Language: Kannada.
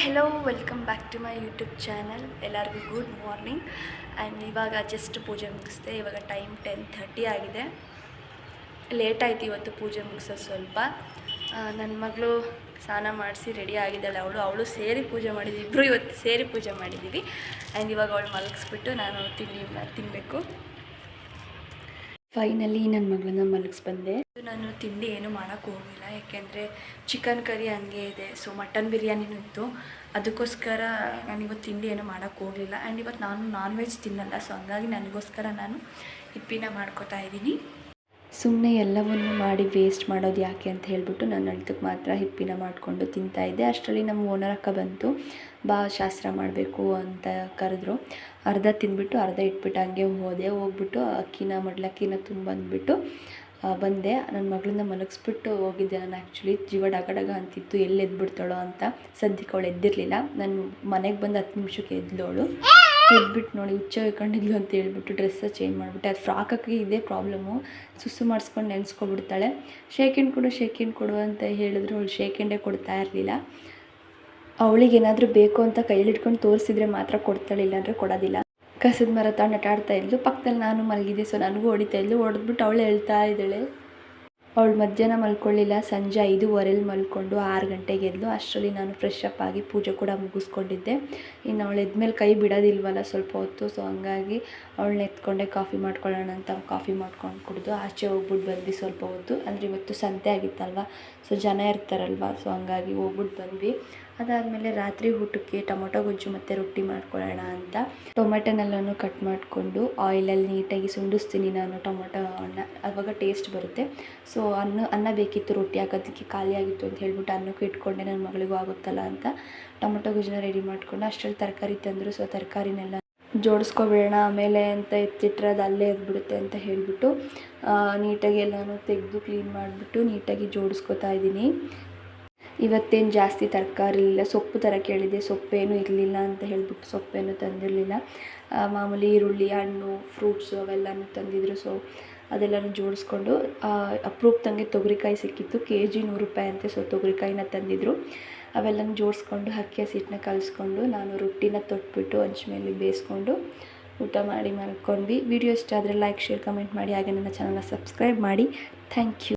Hello welcome back to my YouTube channel ಎಲ್ಲರಿಗೂ ಗುಡ್ ಮಾರ್ನಿಂಗ್ ಆ್ಯಂಡ್ ಇವಾಗ ಜಸ್ಟ್ ಪೂಜೆ ಮುಗಿಸ್ದೆ. ಇವಾಗ ಟೈಮ್ ಟೆನ್ ಥರ್ಟಿ ಆಗಿದೆ. ಲೇಟ್ ಆಯ್ತು ಇವತ್ತು ಪೂಜೆ ಮುಗಿಸೋದು ಸ್ವಲ್ಪ. ನನ್ನ ಮಗಳು ಸ್ನಾನ ಮಾಡಿಸಿ ರೆಡಿ ಆಗಿದ್ದಾಳೆ. ಅವಳು ಅವಳು ಸೇರಿ ಪೂಜೆ ಮಾಡಿದ್ವಿ. ಇಬ್ಬರು ಇವತ್ತು ಸೇರಿ ಪೂಜೆ ಮಾಡಿದ್ದೀವಿ. ಆ್ಯಂಡ್ ಇವಾಗ ಅವಳು ಮಲಗಿಸ್ಬಿಟ್ಟು ನಾನು ತಿಂಡಿ ತಿನ್ನಬೇಕು ಫೈನಲಿ ನನ್ನ ಮಗಳನ್ನ ಮಲಗಿಸ್ ಬಂದೆ ನಾನು ತಿಂಡಿ ಏನು ಮಾಡೋಕ್ಕೆ ಹೋಗಿಲ್ಲ ಯಾಕೆಂದರೆ ಚಿಕನ್ ಕರಿ ಹಂಗೆ ಇದೆ. ಸೊ ಮಟನ್ ಬಿರಿಯಾನಿನೂ ಇತ್ತು. ಅದಕ್ಕೋಸ್ಕರ ನಾನು ಇವತ್ತು ತಿಂಡಿ ಏನು ಮಾಡೋಕ್ಕೆ ಹೋಗಲಿಲ್ಲ. ಆ್ಯಂಡ್ ಇವತ್ತು ನಾನು ನಾನ್ ವೆಜ್ ತಿನ್ನಲ್ಲ. ಸೊ ಹಂಗಾಗಿ ನನಗೋಸ್ಕರ ನಾನು ಹಿಪ್ಪಿನ ಮಾಡ್ಕೋತಾ ಇದ್ದೀನಿ. ಸುಮ್ಮನೆ ಎಲ್ಲವನ್ನು ಮಾಡಿ ವೇಸ್ಟ್ ಮಾಡೋದು ಯಾಕೆ ಅಂತ ಹೇಳಿಬಿಟ್ಟು ನಾನು ಅಳ್ತಕ್ಕೆ ಮಾತ್ರ ಹಿಪ್ಪಿನ ಮಾಡಿಕೊಂಡು ತಿಂತಾ ಇದ್ದೆ. ಅಷ್ಟರಲ್ಲಿ ನಮ್ಮ ಓನರ್ ಅಕ್ಕ ಬಂತು. ಬಾ, ಶಾಸ್ತ್ರ ಮಾಡಬೇಕು ಅಂತ ಕರೆದ್ರು. ಅರ್ಧ ತಿಂದ್ಬಿಟ್ಟು ಅರ್ಧ ಇಟ್ಬಿಟ್ಟು ಹಂಗೆ ಹೋದೆ. ಹೋಗ್ಬಿಟ್ಟು ಅಕ್ಕಿನ ಮಡ್ಲಕ್ಕಿನ ತುಂಬಂದ್ಬಿಟ್ಟು ಬಂದೆ. ನನ್ನ ಮಗಳನ್ನ ಮಲಗಿಸ್ಬಿಟ್ಟು ಹೋಗಿದ್ದೆ ನಾನು ಆ್ಯಕ್ಚುಲಿ ಜೀವ ಡಗಡಗ ಡಗ ಅಂತಿತ್ತು. ಎಲ್ಲಿ ಎದ್ಬಿಡ್ತಾಳೋ ಅಂತ ಸದ್ಯಕ್ಕೆ ಅವಳು ಎದ್ದಿರಲಿಲ್ಲ. ನಾನು ಮನೆಗೆ ಬಂದು ಹತ್ತು ನಿಮಿಷಕ್ಕೆ ಎದ್ಲೋಳು ಎದ್ಬಿಟ್ಟು ನೋಡಿ, ಹುಚ್ಚ ಹೋಯ್ಕೊಂಡಿದ್ಲು ಅಂತ ಹೇಳ್ಬಿಟ್ಟು ಡ್ರೆಸ್ಸ ಚೇಂಜ್ ಮಾಡಿಬಿಟ್ಟೆ. ಅದು ಫ್ರಾಕಕ್ಕೆ ಇದೇ ಪ್ರಾಬ್ಲಮ್ಮು ಸುಸ್ಸು ಮಾಡಿಸ್ಕೊಂಡು ನೆನೆಸ್ಕೊಬಿಡ್ತಾಳೆ. ಶೇಕೆಂಡ್ ಕೊಡು ಶೇಕೆಂಡ್ ಕೊಡು ಅಂತ ಹೇಳಿದ್ರು. ಅವಳು ಶೇಕೆಂಡೇ ಕೊಡ್ತಾ ಇರಲಿಲ್ಲ. ಅವಳಿಗೆ ಏನಾದರೂ ಬೇಕು ಅಂತ ಕೈಲಿಟ್ಕೊಂಡು ತೋರಿಸಿದ್ರೆ ಮಾತ್ರ ಕೊಡ್ತಾಳೆ, ಇಲ್ಲಾಂದರೆ ಕೊಡೋದಿಲ್ಲ. ಕಸದ ಮರ ತಗೊಂಡು ಆಟಾಡ್ತಾ ಇದ್ಲು. ಪಕ್ಕದಲ್ಲಿ ನಾನು ಮಲಗಿದ್ದೆ ಸೊ ನನಗೂ ಹೊಡಿತಾ ಇದ್ಲು. ಹೊಡೆದ್ಬಿಟ್ಟು ಅವಳು ಹೇಳ್ತಾ ಇದ್ದಾಳೆ. ಅವಳು ಮಧ್ಯಾಹ್ನ ಮಲ್ಕೊಳ್ಳಿಲ್ಲ, ಸಂಜೆ ಐದೂವರೆಲಿ ಮಲ್ಕೊಂಡು ಆರು ಗಂಟೆಗೆ ಎದ್ದು ಅಷ್ಟರಲ್ಲಿ ನಾನು ಫ್ರೆಶ್ ಅಪ್ ಆಗಿ ಪೂಜೆ ಕೂಡ ಮುಗಿಸ್ಕೊಂಡಿದ್ದೆ. ಇನ್ನು ಅವಳು ಎದ್ಮೇಲೆ ಕೈ ಬಿಡೋದಿಲ್ವಲ್ಲ ಸ್ವಲ್ಪ ಹೊತ್ತು ಸೊ ಹಂಗಾಗಿ ಅವಳನ್ನ ಎತ್ಕೊಂಡೆ ಕಾಫಿ ಮಾಡ್ಕೊಳ್ಳೋಣ ಅಂತ ಕಾಫಿ ಮಾಡ್ಕೊಂಡು ಕುಡಿದು ಆಚೆ ಹೋಗ್ಬಿಟ್ಟು ಬಂದ್ವಿ ಸ್ವಲ್ಪ ಹೊತ್ತು. ಅಂದರೆ ಇವತ್ತು ಸಂತೆ ಆಗಿತ್ತಲ್ವ ಸೊ ಜನ ಇರ್ತಾರಲ್ವ ಸೊ ಹಂಗಾಗಿ ಹೋಗ್ಬಿಟ್ಟು ಬಂದ್ವಿ. ಅದಾದಮೇಲೆ ರಾತ್ರಿ ಊಟಕ್ಕೆ ಟೊಮೊಟೊ ಗೊಜ್ಜು ಮತ್ತು ರೊಟ್ಟಿ ಮಾಡ್ಕೊಳ್ಳೋಣ ಅಂತ. ಟೊಮೆಟೊನೆಲ್ಲನೂ ಕಟ್ ಮಾಡಿಕೊಂಡು ಆಯಿಲಲ್ಲಿ ನೀಟಾಗಿ ಸುಂಡಿಸ್ತೀನಿ ನಾನು ಟೊಮೊಟೊ ಅನ್ನ. ಆವಾಗ ಟೇಸ್ಟ್ ಬರುತ್ತೆ. ಸೊ ಅನ್ನ ಅನ್ನ ಬೇಕಿತ್ತು ರೊಟ್ಟಿ ಹಾಕೋದಕ್ಕೆ ಖಾಲಿ ಆಗಿತ್ತು ಅಂತ ಹೇಳ್ಬಿಟ್ಟು ಅನ್ನಕ್ಕೆ ಇಟ್ಕೊಂಡೆ. ನನ್ನ ಮಗಳಿಗೂ ಆಗುತ್ತಲ್ಲ ಅಂತ ಟೊಮೊಟೊ ಗೊಜ್ಜನ್ನ ರೆಡಿ ಮಾಡಿಕೊಂಡು ಅಷ್ಟರಲ್ಲಿ ತರಕಾರಿ ತಂದರು. ಸೊ ತರಕಾರಿನೆಲ್ಲ ಜೋಡಿಸ್ಕೊಬಿಡೋಣ, ಆಮೇಲೆ ಅಂತ ಎತ್ತಿಟ್ರೆ ಅದು ಅಲ್ಲೇ ಎದ್ಬಿಡುತ್ತೆ ಅಂತ ಹೇಳಿಬಿಟ್ಟು ನೀಟಾಗಿ ಎಲ್ಲನೂ ತೆಗೆದು ಕ್ಲೀನ್ ಮಾಡಿಬಿಟ್ಟು ನೀಟಾಗಿ ಜೋಡಿಸ್ಕೊತಾ ಇದ್ದೀನಿ. ಇವತ್ತೇನು ಜಾಸ್ತಿ ತರಕಾರಿ ಇಲ್ಲ ಸೊಪ್ಪು ಥರ ಕೇಳಿದೆ, ಸೊಪ್ಪೇನು ಇರಲಿಲ್ಲ ಅಂತ ಹೇಳಿಬಿಟ್ಟು ಸೊಪ್ಪೇನು ತಂದಿರಲಿಲ್ಲ. ಮಾಮೂಲಿ ಈರುಳ್ಳಿ, ಹಣ್ಣು ಫ್ರೂಟ್ಸು ಅವೆಲ್ಲನೂ ತಂದಿದ್ರು. ಸೊ ಅದೆಲ್ಲನೂ ಜೋಡಿಸ್ಕೊಂಡು ಅಪ್ರೂಪ್ದಂಗೆ ತೊಗರಿಕಾಯಿ ಸಿಕ್ಕಿತ್ತು. ಕೆ ಜಿ ನೂರು ರೂಪಾಯಿ ಅಂತೆ ಸೊ ತೊಗರಿಕಾಯಿನ ತಂದಿದ್ರು. ಅವೆಲ್ಲನೂ ಜೋಡಿಸ್ಕೊಂಡು ಹಕ್ಕಿ ಹಸಿಟ್ಟನ್ನ ಕಲಿಸ್ಕೊಂಡು, ನಾನು ರೊಟ್ಟಿನ ತೊಟ್ಬಿಟ್ಟು ಹಂಚ್ ಮೇಲೆ ಬೇಯಿಸ್ಕೊಂಡು ಊಟ ಮಾಡಿ ಮಲ್ಕೊಂಡ್ವಿ. ವಿಡಿಯೋ ಇಷ್ಟ ಆದರೆ ಲೈಕ್ ಶೇರ್ ಕಮೆಂಟ್ ಮಾಡಿ. ಹಾಗೆ ನನ್ನ ಚಾನಲ್ನ ಸಬ್ಸ್ಕ್ರೈಬ್ ಮಾಡಿ. Thank you